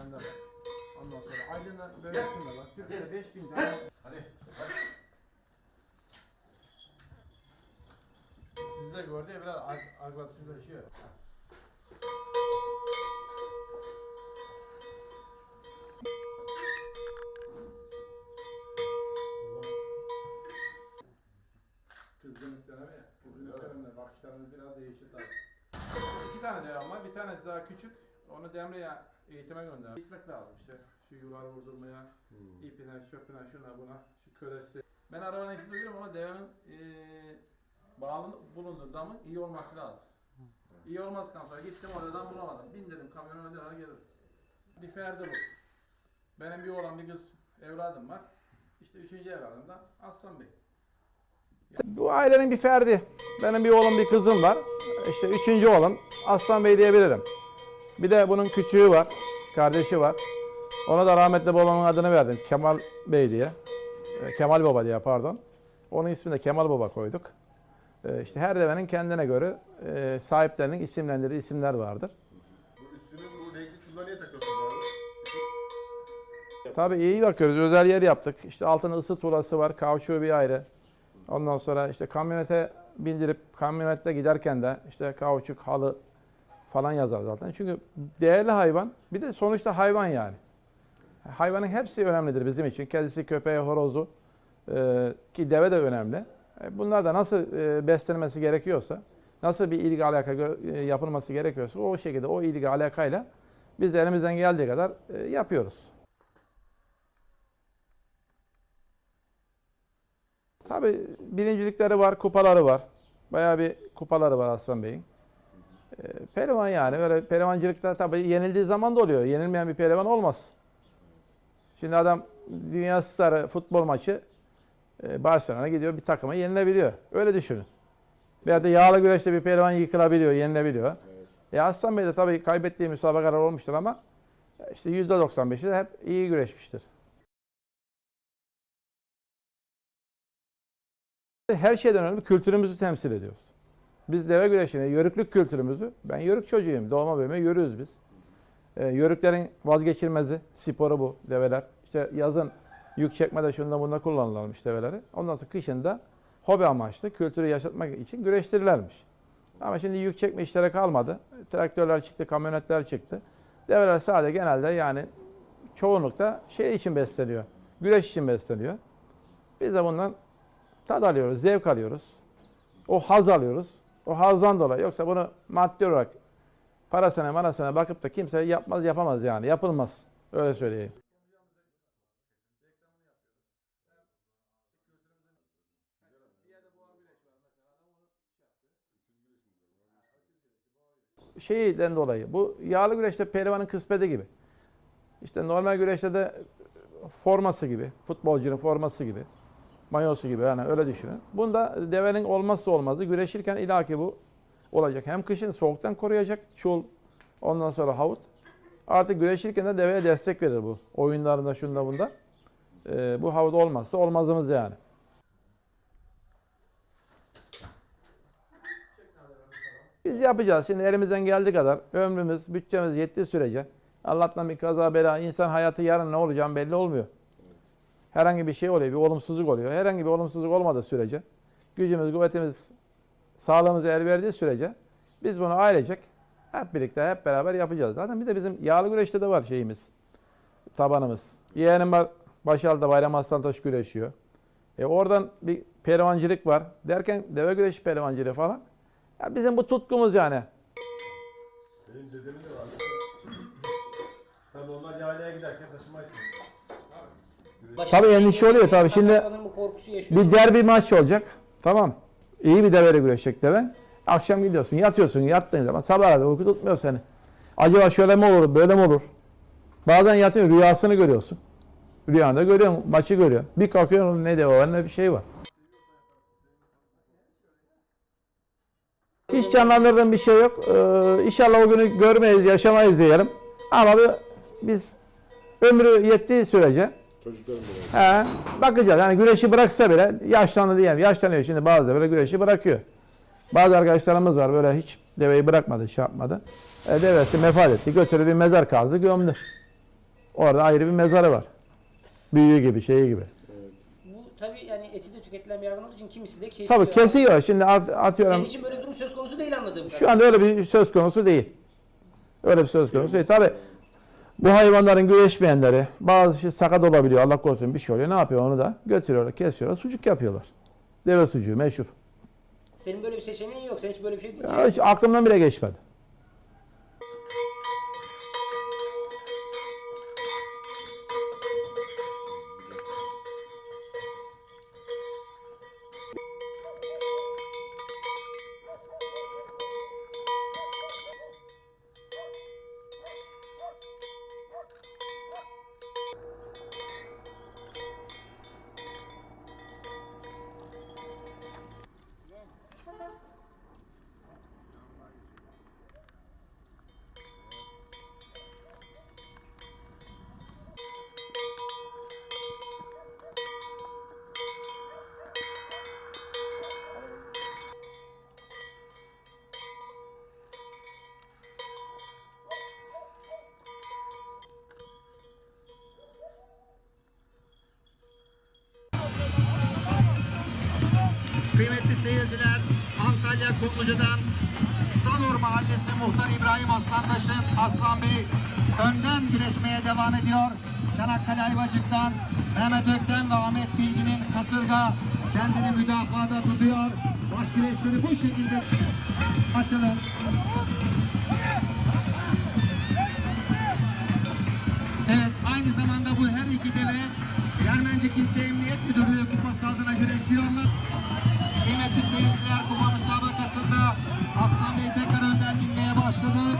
Bende var. Ondan sonra Aydın'da böylesinde var. Türkiye'de 5000 tane. Hadi. Sizi de gördü ya biraz ag- agresifleşiyor. Kızgınlıklarına ve kızgınlıklarına bakışlarınız biraz değişir tabii. İki tane devam var. Bir tanesi daha küçük. Onu Demre'ye eğitime gönderdim. Gitmek lazım işte. Şu yuvarı vurdurmaya, ipine, çöpüne, şuna buna, şu kölesi. Ben arabanın ikisini biliyorum ama devenin eee bağlı bulunduğu damın iyi olması lazım. İyi olmadıktan sonra gittim oradan bulamadım. Bindirdim kamyona döner gelirim. Bir ferdi bu. Benim bir oğlan bir kız evladım var. İşte üçüncü evladım da Aslan Bey. Bu ailenin bir ferdi. Benim bir oğlum bir kızım var. İşte üçüncü oğlum Aslan Bey diyebilirim. Bir de bunun küçüğü var. Kardeşi var. Ona da rahmetli babamın adını verdim. Kemal Bey diye. E, Kemal Baba diye pardon. Onun ismini de Kemal Baba koyduk. E, İşte her devenin kendine göre e, sahiplerinin isimlendirdiği isimler vardır. Bu üstünü bu renkli çubuğa niye takıyorsunuz abi? Tabii iyi bakıyoruz. Özel yer yaptık. İşte altına ısı tuğlası var. Kavşuğu bir ayrı. Ondan sonra işte kamyonete bindirip kamyonette giderken de işte kauçuk, halı falan yazar zaten. Çünkü değerli hayvan. Bir de sonuçta hayvan yani. Hayvanın hepsi önemlidir bizim için. Kedisi, köpeği, horozu e, ki deve de önemli. E, bunlar da nasıl e, beslenmesi gerekiyorsa, nasıl bir ilgi alaka e, yapılması gerekiyorsa o şekilde o ilgi alakayla biz de elimizden geldiği kadar e, yapıyoruz. Tabii birincilikleri var, kupaları var. Bayağı bir kupaları var Aslan Bey'in. Pehlivan yani öyle pehlivancılıkta tabii yenildiği zaman da oluyor. Yenilmeyen bir pehlivan olmaz. Şimdi adam dünya starı futbol maçı e, Barcelona'ya gidiyor bir takıma yenilebiliyor. Öyle düşünün. Veya da yağlı güreşte bir pehlivan yıkılabiliyor, yenilebiliyor. Evet. E Aslan Bey de tabii kaybettiği müsabakalar olmuştur ama e, işte %95'i de hep iyi güreşmiştir. Her şeyden önemli kültürümüzü temsil ediyoruz. Biz deve güreşini, yörüklük kültürümüzü, ben yörük çocuğuyum, doğma büyüme yörüğüz biz. Ee, yörüklerin vazgeçilmezi, sporu bu develer. İşte yazın yük çekmede şunda bunda kullanılırmış develeri. Ondan sonra kışın da hobi amaçlı kültürü yaşatmak için güreştirirlermiş. Ama şimdi yük çekme işlere kalmadı. Traktörler çıktı, kamyonetler çıktı. Develer sadece genelde yani çoğunlukta şey için besleniyor. Güreş için besleniyor. Biz de bundan tad alıyoruz, zevk alıyoruz. O haz alıyoruz. O hazdan dolayı. Yoksa bunu maddi olarak parasına marasına bakıp da kimse yapmaz yapamaz yani. Yapılmaz. Öyle söyleyeyim. Şeyden dolayı. Bu yağlı güreşte pehlivanın kıspeti gibi. İşte normal güreşte de forması gibi. Futbolcunun forması gibi mayosu gibi yani öyle düşünün. Bunda devenin olmazsa olmazı güreşirken ilaki bu olacak. Hem kışın soğuktan koruyacak çul ondan sonra havut. Artık güreşirken de deveye destek verir bu. Oyunlarında şunda bunda. Ee, bu havut olmazsa olmazımız yani. Biz yapacağız. Şimdi elimizden geldiği kadar ömrümüz, bütçemiz yettiği sürece Allah'tan bir kaza bela, insan hayatı yarın ne olacağım belli olmuyor. Herhangi bir şey oluyor, bir olumsuzluk oluyor. Herhangi bir olumsuzluk olmadığı sürece, gücümüz, kuvvetimiz, sağlığımız el verdiği sürece biz bunu ailecek hep birlikte, hep beraber yapacağız. Zaten bir de bizim yağlı güreşte de var şeyimiz, tabanımız. Yeğenim var, Başal'da Bayram Aslantaş güreşiyor. E oradan bir pehlivancılık var. Derken deve güreşi pehlivancılığı falan. Ya bizim bu tutkumuz yani. Benim dedemin de var. Tabii onlar yaylaya giderken taşıma. Tabii endişe oluyor tabii. Şimdi-. Bir derbi maç olacak. Tamam. İyi bir deveyle güreşecek deve. Akşam gidiyorsun, yatıyorsun. Yattığın zaman sabah kadar uyku tutmuyor seni. Acaba şöyle mi olur, böyle mi olur? Bazen yatıyorsun, rüyasını görüyorsun. Rüyanda görüyorsun, maçı görüyorsun. Bir kalkıyorsun, ne deve var, ne bir şey var. Hiç canlandırdığım bir şey yok. Ee, inşallah o günü görmeyiz, yaşamayız diyelim. Ama biz ömrü yettiği sürece Çocuklarım da var. He, bakacağız. Yani güreşi bıraksa bile yaşlandı diyelim. Yaşlanıyor şimdi bazı da böyle güreşi bırakıyor. Bazı arkadaşlarımız var böyle hiç deveyi bırakmadı, şey yapmadı. E, devesi mefat etti. Götürü bir mezar kazdı, gömdü. Orada ayrı bir mezarı var. Büyüğü gibi, şeyi gibi. Bu tabii yani eti de tüketilen bir hayvan olduğu için kimisi de kesiyor. Tabii kesiyor. Şimdi at- Senin atıyorum. için böyle bir durum söz konusu değil anladığım kadarıyla. Şu anda öyle bir söz konusu değil. Öyle bir söz konusu değil. Tabii bu hayvanların güreşmeyenleri bazı şey sakat olabiliyor. Allah korusun bir şey oluyor. Ne yapıyor onu da? Götürüyorlar, kesiyorlar. Sucuk yapıyorlar. Deve sucuğu meşhur. Senin böyle bir seçeneğin yok. Sen hiç böyle bir şey Ya hiç aklımdan bile geçmedi. Seyirciler, Antalya Kumluca'dan Salur Mahallesi Muhtar İbrahim Aslantaş'ın Aslan Bey önden güreşmeye devam ediyor. Çanakkale Ayvacık'tan Mehmet Ökten ve Ahmet Bilgin'in kasırga kendini müdafaada tutuyor. Baş güreşleri bu şekilde açılır. Evet, aynı zamanda bu her iki deve Yermencik İlçe Emniyet Müdürlüğü kupası adına güreşiyorlar. Kıymetli seyirciler kupa müsabakasında Aslan Bey tekrar önden inmeye başladı.